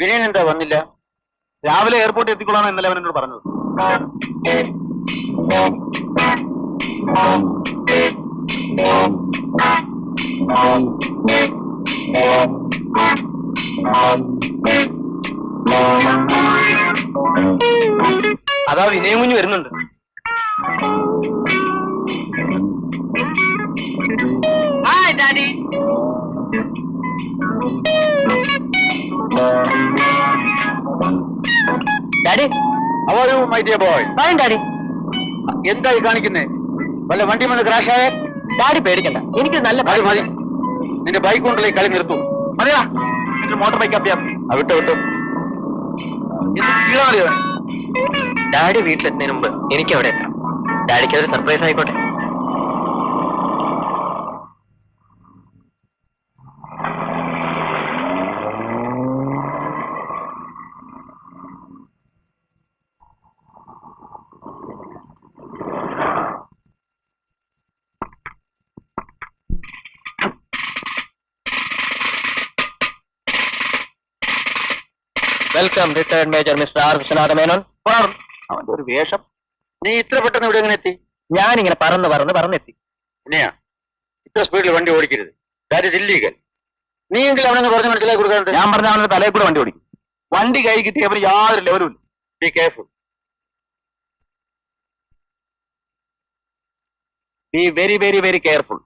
വിനയൻ എന്താ വന്നില്ല? രാവിലെ എയർപോർട്ടിൽ എത്തിക്കൊള്ളാണ് ഇന്നലെ അവൻ എന്നോട് പറഞ്ഞത്? അതാ വിനയം കുഞ്ഞ് വരുന്നുണ്ട്. ഹായ് ഡാഡി ഡാഡി അവരു my dear boy fine daddy എന്താ ഈ കാണിക്കുന്നേ? വല്ല വണ്ടി വന്ന് ക്രാഷ് ആയ? ഡാഡി പേടിക്കണ്ട. എനിക്ക് നല്ല മതി. മതി നിന്റെ ബൈക്ക് കൊണ്ടല്ലേ ഈ കളി നിർത്തൂ. മതിയാ നിന്റെ മോട്ടോർ ബൈക്ക് അപ്പിയാ വിട്ടോ വിട്ടോ. ഡാഡി വീട്ടിലെത്തുന്നതിന് മുമ്പ് എനിക്ക് അവിടെ എത്താം ഡാഡിക്ക് അതൊരു സർപ്രൈസ് ആയിക്കോട്ടെ. Welcome retired major mister R Viswanatha Menon അവന്റെ ഒരു വേഷം. നീ ഇത്ര പെട്ടെന്ന് ഇവിടെ എങ്ങനെ എത്തി? ഞാനിങ്ങനെ പറന്ന് പറന്ന് പറന്നെത്തി. പിന്നെയാ ഇത്ര സ്പീഡിൽ വണ്ടി ഓടിക്കരുത്. ദാറ്റ് ഇസ് ഇല്ലീഗൽ നീ എങ്കിലും അവനെ പറഞ്ഞ് മനസ്സിലാക്കി കൊടുക്കാറുണ്ട്? ഞാൻ പറഞ്ഞ അവനെ തലയിൽ കൂടെ വണ്ടി ഓടിക്കും. വണ്ടി കൈ കിട്ടി അവന് യാതൊരു ലെവലും be careful be very very very careful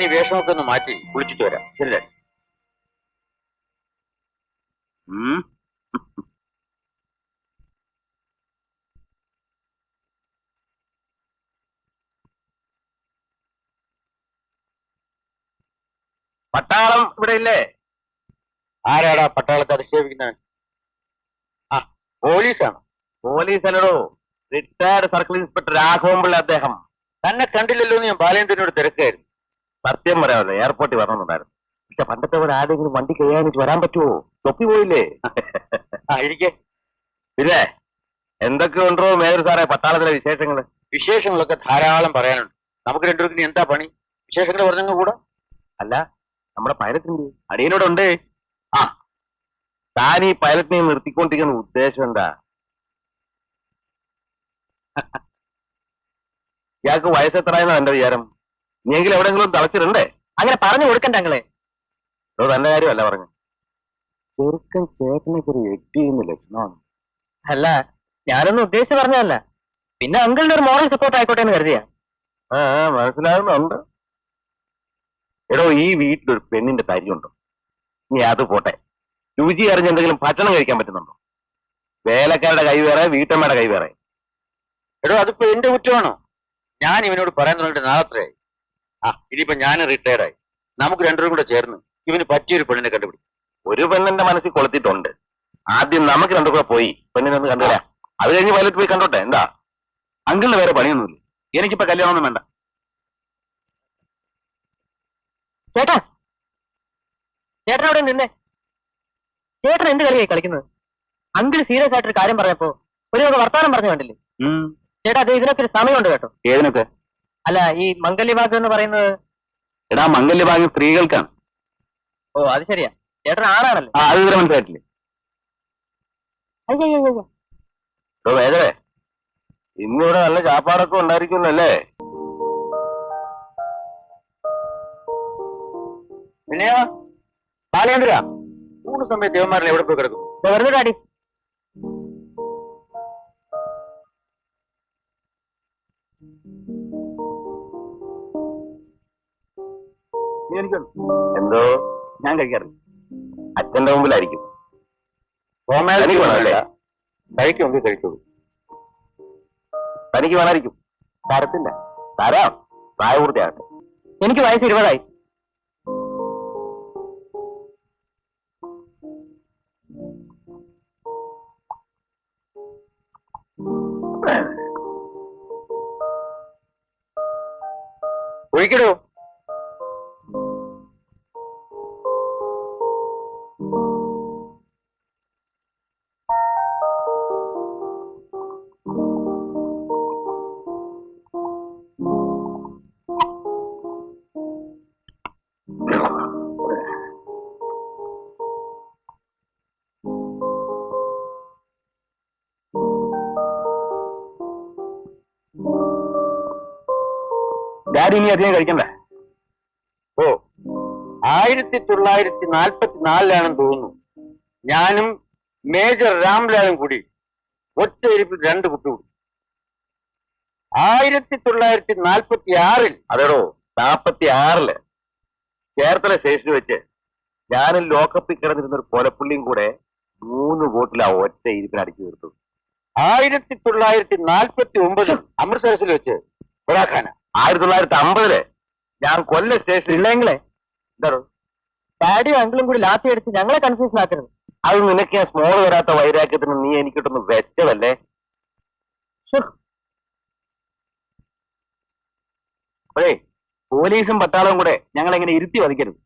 ഞാൻ ഈ വേഷമൊക്കെ ഒന്ന് മാറ്റി കുളിച്ചിട്ട് വരാം. ശരി. പട്ടാളം ഇവിടെ ഇല്ലേ? ആരാടാ പട്ടാളത്തെ അധിക്ഷേപിക്കുന്നവൻ ആ പോലീസാണ്. പോലീസ് അല്ലടോ റിട്ടയർഡ് സർക്കിൾ ഇൻസ്പെക്ടർ രാഘവൻപിള്ള അദ്ദേഹം. തന്നെ കണ്ടില്ലല്ലോ എന്ന് ഞാൻ ബാലേന്ദ്രനോട് തിരക്കായിരുന്നു. സത്യം പറയാമല്ലോ എയർപോർട്ടിൽ വരണമെന്നുണ്ടായിരുന്നു. പക്ഷെ പണ്ടത്തെ പോലെ ആരെങ്കിലും വണ്ടി കഴിയാനിച്ച് വരാൻ പറ്റുമോ? തൊപ്പി പോയില്ലേ? ഇരിക്കെ. ഇല്ലേ എന്തൊക്കെ ഉണ്ടോ മേജർ സാറേ? പട്ടാളത്തിലെ വിശേഷങ്ങൾ വിശേഷങ്ങളൊക്കെ ധാരാളം പറയാനുണ്ട്. നമുക്ക് രണ്ടുപേർക്കും എന്താ പണി? വിശേഷങ്ങൾ പറഞ്ഞങ്ങ് കൂടെ? അല്ല നമ്മുടെ പൈലറ്റിന്റെ അടിയനോടുണ്ട്. ആ താൻ ഈ പൈലറ്റിനെ നിർത്തിക്കൊണ്ടിരിക്കുന്ന ഉദ്ദേശം എന്താ? ഇയാൾക്ക് വയസ്സെത്രയെന്നാ എന്റെ വിചാരം? നീയെങ്കിലും എവിടെങ്കിലും തളച്ചിട്ടുണ്ടേ? അങ്ങനെ പറഞ്ഞു കൊടുക്കണ്ട അങ്ങളെ അതോ തന്റെ കാര്യമല്ല പറഞ്ഞു. ചെറുക്കൻ ചേട്ടനൊക്കെ ഒരു എട്ടി ചെയ്യുന്ന ലക്ഷണമാണ്. അല്ല ഞാനൊന്നും ഉദ്ദേശിച്ച് പറഞ്ഞതല്ല. പിന്നെ അങ്കിളിന്റെ ഒരു മോറൽ സപ്പോർട്ട് ആയിക്കോട്ടെ എന്ന് കരുതിയാ. ആ ആ, മനസ്സിലാകുന്നുണ്ട്. എടോ ഈ വീട്ടിലൊരു പെണ്ണിന്റെ തരിയുണ്ടോ നീ അത് പോട്ടെ. രുചി അറിഞ്ഞ് എന്തെങ്കിലും ഭക്ഷണം കഴിക്കാൻ പറ്റുന്നുണ്ടോ? വേലക്കാരുടെ കൈ വേറെ വീട്ടമ്മയുടെ കൈ വേറെ. എടോ അതിപ്പോ എന്റെ കുറ്റമാണോ? ഞാൻ ഇവനോട് പറയാൻ തുടങ്ങിയിട്ട് നാളത്രയായി ആ ഇനിയിപ്പോ ഞാൻ റിട്ടയർഡ് ആയി. നമുക്ക് രണ്ടുപേരും കൂടെ ചേർന്ന് ഇവന് പറ്റിയൊരു പെണ്ണിനെ കണ്ടുപിടിക്കും. ഒരു പെണ്ണിന്റെ മനസ്സിൽ കൊളുത്തിട്ടുണ്ട് ആദ്യം നമുക്ക് രണ്ടു കൂടെ പോയി. പെണ്ണിനെ ഒന്ന് കണ്ടുവരാം. അത് കഴിഞ്ഞ് വയലറ്റ് പോയി കണ്ടോട്ടെ? എന്താ? അങ്കിളിന് വേറെ പണിയൊന്നുമില്ല. എനിക്കിപ്പോ കല്യാണമൊന്നും വേണ്ട. ചേട്ടാ! ചേട്ടൻ അവിടെ നിന്നെ ചേട്ടൻ എന്ത് കളിയായി കളിക്കുന്നത്? അങ്കിൾ സീരിയസ് ആയിട്ടൊരു കാര്യം പറഞ്ഞപ്പോ ഒരു വർത്താനം പറഞ്ഞു കണ്ടില്ലേ? ചേട്ടാ അത് ഇതിനൊക്കെ ഒരു സമയമുണ്ട് കേട്ടോ. ഏതിനൊക്കെ? അല്ല ഈ മംഗല്യഭാഗം എന്ന് പറയുന്നത്? എടാ മംഗല്യഭാഗ്യം സ്ത്രീകൾക്കാണ്. ഓ അത് ശരിയാ. ചേട്ടൻ ആണാണല്ലോ. ആ അത് ഇതുവരെ മനസ്സിലായിട്ടില്ലേ? അയ്യോ ഇവിടെ വേദവേ ഇന്നിവിടെ നല്ല ചാപ്പാടൊക്കെ ഉണ്ടായിരിക്കുന്നല്ലേ? പിന്നെയോ ബാലേന്ദ്ര. മൂന്ന് സമയത്ത് ദേവന്മാരിൽ എവിടെ പോയി കിടക്കും വെറുതെ എന്തോ? ഞാൻ കഴിക്കാറില്ല. അച്ഛന്റെ മുമ്പിലായിരിക്കും. തനിക്ക് വേണമല്ലേ? കഴിക്കുമെങ്കിൽ തനിക്ക് വേണമായിരിക്കും. തരത്തില്ല. തരാം. പ്രായപൂർത്തിയാകട്ടെ. എനിക്ക് വയസ്സ് ഇരുപതായി. ഒഴിക്കടോ ഡാഡി ഇനി അധികം കഴിക്കണ്ട. ഓ ആയിരത്തി തൊള്ളായിരത്തി നാൽപ്പത്തി നാലിലാണെന്ന് തോന്നുന്നു. ഞാനും മേജർ രാംലാലും കൂടി ഒറ്റ ഇരിപ്പിൽ രണ്ട് കുട്ടികൂടി ആയിരത്തി തൊള്ളായിരത്തി നാൽപ്പത്തി ആറിൽ അതെടോ നാൽപ്പത്തി ആറിൽ ചേർത്തല സ്റ്റേഷനിൽ വെച്ച് ഞാനും ലോക്കപ്പിൽ കിടന്നിരുന്ന ഒരു കൊലപ്പുള്ളിയും കൂടെ മൂന്ന് വോട്ടിൽ ആ ഒറ്റ ഇരിപ്പിന് അടിച്ചു തീർത്തു. ആയിരത്തി തൊള്ളായിരത്തി നാൽപ്പത്തി ഒമ്പതിൽ അമൃത്സരസിൽ വെച്ച് ബൊറാഖാന ആയിരത്തി തൊള്ളായിരത്തി അമ്പതിൽ ഞാൻ കൊല്ല സ്റ്റേഷനിൽ ഇല്ലെങ്കിലേ എന്താ ഡാഡിയും അങ്കിളും കൂടി ലാത്തി അടിച്ച് ഞങ്ങളെ കൺഫ്യൂഷൻ ആക്കരുത്. അത് നിനക്ക് ഞാൻ സ്മോൾ വരാത്ത വൈരാഗ്യത്തിന് നീ എനിക്കിട്ടൊന്ന് വെച്ചതല്ലേ? അപ്പോഴേ പോലീസും പട്ടാളവും കൂടെ ഞങ്ങൾ എങ്ങനെ ഇരുത്തി വധിക്കരുത്.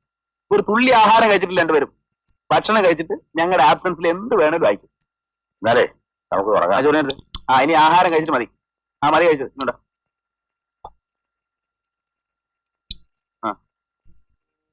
ഒരു തുള്ളി ആഹാരം കഴിച്ചിട്ടില്ല രണ്ടുപേരും ഭക്ഷണം കഴിച്ചിട്ട് ഞങ്ങളുടെ ആബ്സൻസിൽ എന്ത് വേണേലും അയക്കും. എന്നാലേ നമുക്ക് ആ ഇനി ആഹാരം കഴിച്ചിട്ട് മതി. ആ മതി കഴിച്ചത് ഇങ്ങോട്ട്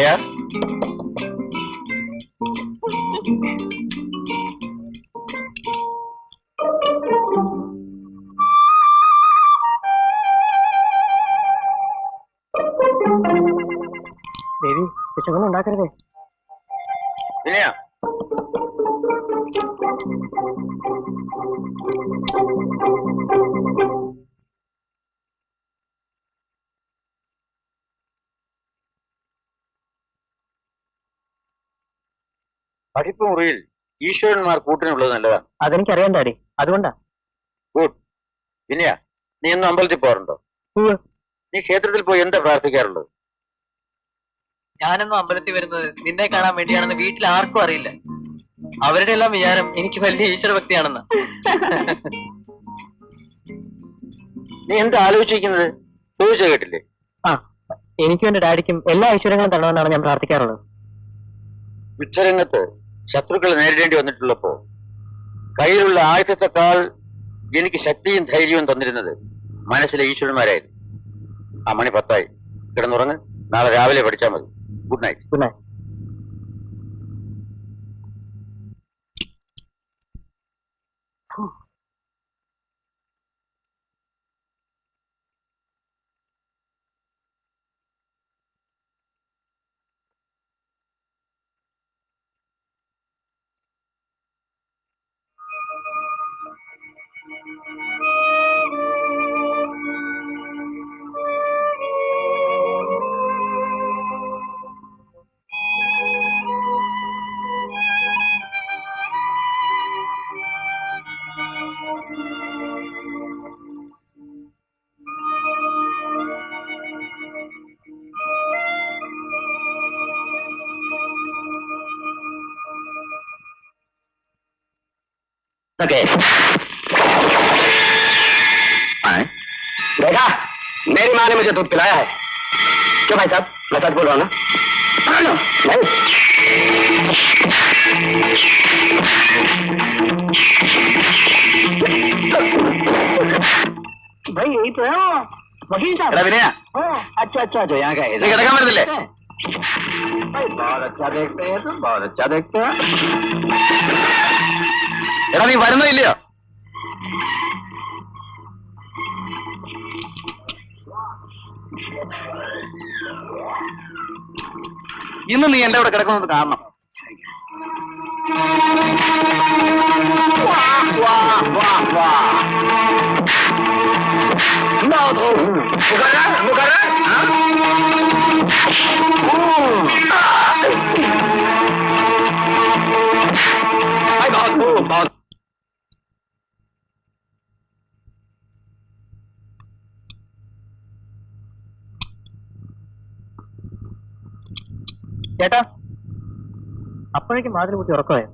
ശരിയാ ദേവി വിശകൊന്നും ഉണ്ടാക്കരുതേ ശരിയാ പഠിപ്പ് മുറിയിൽ ഈശ്വരന്മാർ കൂട്ടിനുള്ളത് നല്ലതാണ്. അതെനിക്കറിയാം ഡാഡി. അതുകൊണ്ടാ. ഗുഡ്. പിന്നെയാ നീ എന്നും അമ്പലത്തിൽ പോകാറുണ്ടോ? നീ ക്ഷേത്രത്തിൽ പോയി എന്താ പ്രാർത്ഥിക്കാറുള്ളത്? ഞാനൊന്നും അമ്പലത്തിൽ വരുന്നത് നിന്നെ കാണാൻ വേണ്ടിയാണെന്ന് വീട്ടിൽ ആർക്കും അറിയില്ല. അവരുടെ എല്ലാം വിചാരം എനിക്ക് വലിയ ഈശ്വര ഭക്തിയാണെന്ന് നീ എന്താ ആലോചിക്കുന്നത് ചോദിച്ചു കേട്ടില്ലേ? ആ എനിക്കും എന്റെ ഡാഡിക്കും എല്ലാ ഐശ്വര്യങ്ങളും തരണമെന്നാണ് ഞാൻ പ്രാർത്ഥിക്കാറുള്ളത്. യുദ്ധരംഗത്ത് ശത്രുക്കളെ നേരിടേണ്ടി വന്നിട്ടുള്ളപ്പോ കയ്യിലുള്ള ആയുധത്തെക്കാൾ എനിക്ക് ശക്തിയും ധൈര്യവും തന്നിരുന്നത് മനസ്സിലെ ഈശ്വരന്മാരായിരുന്നു. ആ മണി പത്തായി. കിടന്നുറങ്ങ്. നാളെ രാവിലെ പഠിച്ചാൽ മതി. ഗുഡ് നൈറ്റ് ഗുഡ് നൈറ്റ് सके देखा मेरी माँ ने मुझे दूध पिलाया है। क्यों भाई साहब? मैं सच बोल रहा हूँ ना? भाई यही तो है वकील साहब। विनया अच्छा अच्छा जो यहाँ का है। देखा मेरे दिले अच्छा। भाई बहुत अच्छा देखते हैं तुम बहुत अच्छा देखते हैं। എടാ നീ വരുന്നോ ഇല്ലയോ? ഇന്ന് നീ എന്റെ അവിടെ കിടക്കുന്നത് കാരണം മുഖരാ? മുഖരാ? ചേട്ടാ. അപ്പോഴേക്കും മാതിരി കുട്ടി ഉറക്കമായോ.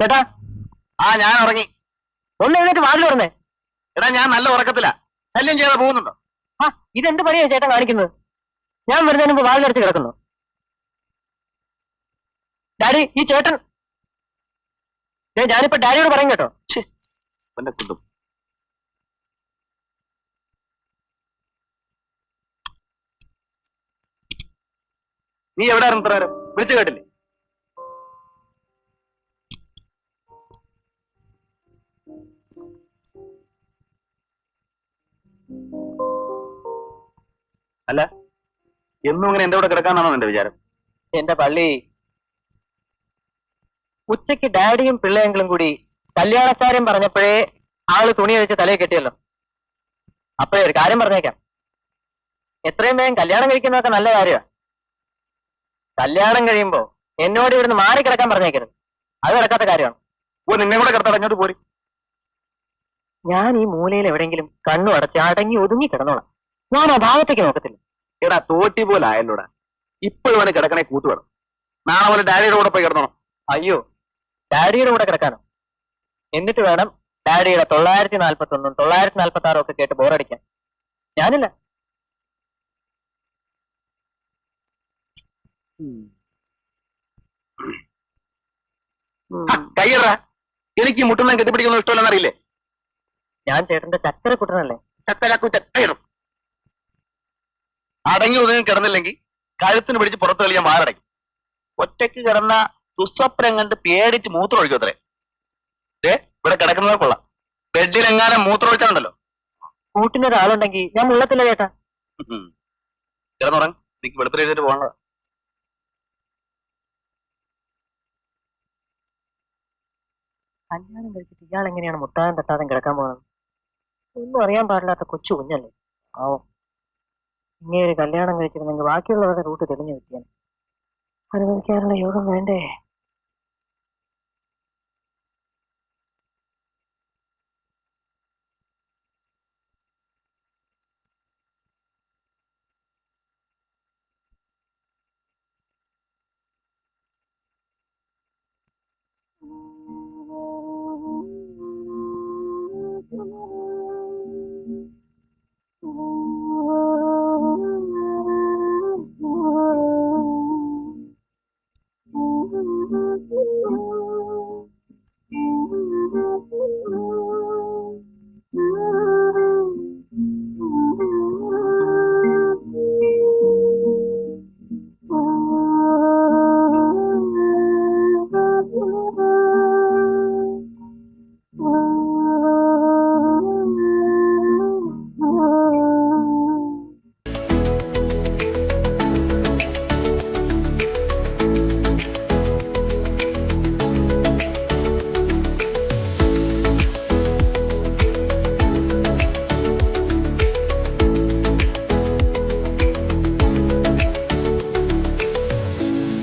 ചേട്ടാ. ആ ഞാൻ ഉറങ്ങി. ഒന്ന് എഴുന്നേറ്റ് വാതിൽ തുറന്നേ. എടാ ഞാൻ നല്ല ഉറക്കത്തില്ല ശല്യം ചെയ്ത പോകുന്നുണ്ടോ? ആ ഇതെന്ത് പണിയാ ചേട്ടൻ കാണിക്കുന്നത്? ഞാൻ വരുന്നതിന് മുമ്പ് വാതിൽ വാതിലടച്ച് കിടക്കുന്നു. ഡാഡി ഈ ചേട്ടൻ ഞാനിപ്പോ ഡാഡിയോട് പറയും കേട്ടോ. നീ എവിടെ ഇത്ര വിളിച്ചു കേട്ടില്ലേ? അല്ല എന്നും ഇങ്ങനെ എന്റെ കൂടെ കിടക്കാനാണോ എന്റെ വിചാരം? എന്റെ പള്ളി. ഉച്ചയ്ക്ക് ഡാഡിയും പിള്ളയെങ്കിലും കൂടി കല്യാണക്കാരൻ പറഞ്ഞപ്പോഴേ ആൾ തുണി വെച്ച് തലയിൽ കെട്ടിയല്ലോ. അപ്പോഴേ ഒരു കാര്യം പറഞ്ഞേക്കാം. എത്രയും വേഗം കല്യാണം കഴിക്കുന്നതൊക്കെ നല്ല കാര്യമാണ് കല്യാണം കഴിയുമ്പോ എന്നോട് ഇവിടുന്ന് മാറി കിടക്കാൻ പറഞ്ഞേക്കരുത്. അത് കിടക്കാത്ത കാര്യമാണ്. നിന്നെ കൂടെ കിടത്തടഞ്ഞോട്ട് പോരി. ഞാൻ ഈ മൂലയിൽ എവിടെയെങ്കിലും കണ്ണു അടച്ച് അടങ്ങി ഒതുങ്ങി കിടന്നോളാം. ഞാൻ ആ ഭാഗത്തേക്ക് നോക്കത്തില്ല. എടാ തോട്ടി പോലെ ആയല്ലോടാ. ഇപ്പോഴും അവന് കിടക്കണേ കൂത്തു വേണം. നാളെ പോലെ ഡാഡിയുടെ കൂടെ പോയി കിടന്നോണം. അയ്യോ ഡാഡിയുടെ കൂടെ കിടക്കാനോ? എന്നിട്ട് വേണം ഡാഡിയുടെ തൊള്ളായിരത്തി നാൽപ്പത്തി ഒന്നും തൊള്ളായിരത്തി നാൽപ്പത്തി ആറും ഒക്കെ കേട്ട് ബോറടിക്കാൻ. ഞാനില്ല. കയ്യറ എനിക്ക് മുട്ടുന്ന കെട്ടിപ്പിടിക്കുന്ന ഇഷ്ടമല്ലെന്ന് അറിയില്ലേ? ഞാൻ ചേട്ടന്റെ ചക്കര കുട്ടനല്ലേ? ചത്തയിടും അടങ്ങി ഒതുങ്ങി കിടന്നില്ലെങ്കിൽ കഴുത്തിന് പിടിച്ച് പുറത്ത് കളിയാൻ മാറടങ്ങി ഒറ്റയ്ക്ക് കിടന്ന സുസ്വപ്നം കണ്ട് പേടിച്ച് മൂത്രം ഒഴിക്കും അത്രേ. ഏ ഇവിടെ കിടക്കുന്നത് കൊള്ളാം. ബെഡിലെങ്ങാനും മൂത്രം ഒഴിച്ചാണ്ടല്ലോ കൂട്ടിനൊരാളുണ്ടെങ്കിൽ ഞാൻ ഉള്ളത്തില്ല ചേട്ടാ. കിടന്നുറങ്ങി. എനിക്ക് വെളുപ്പിൽ എഴുതിട്ട് പോകണോ കല്യാണം കഴിച്ചിട്ട് ഇയാൾ എങ്ങനെയാണ് മുട്ടാൻ തട്ടാതെ കിടക്കാൻ പോകുന്നത്? ഒന്നും അറിയാൻ പാടില്ലാത്ത കൊച്ചു കുഞ്ഞല്ലേ? ആവോ ഇങ്ങനെ ഒരു കല്യാണം കഴിച്ചിരുന്നെങ്കിൽ ബാക്കിയുള്ളവരുടെ റൂട്ട് തെളിഞ്ഞു കിട്ടിയാൽ അനുഭവിക്കാനുള്ള യോഗം വേണ്ടേ?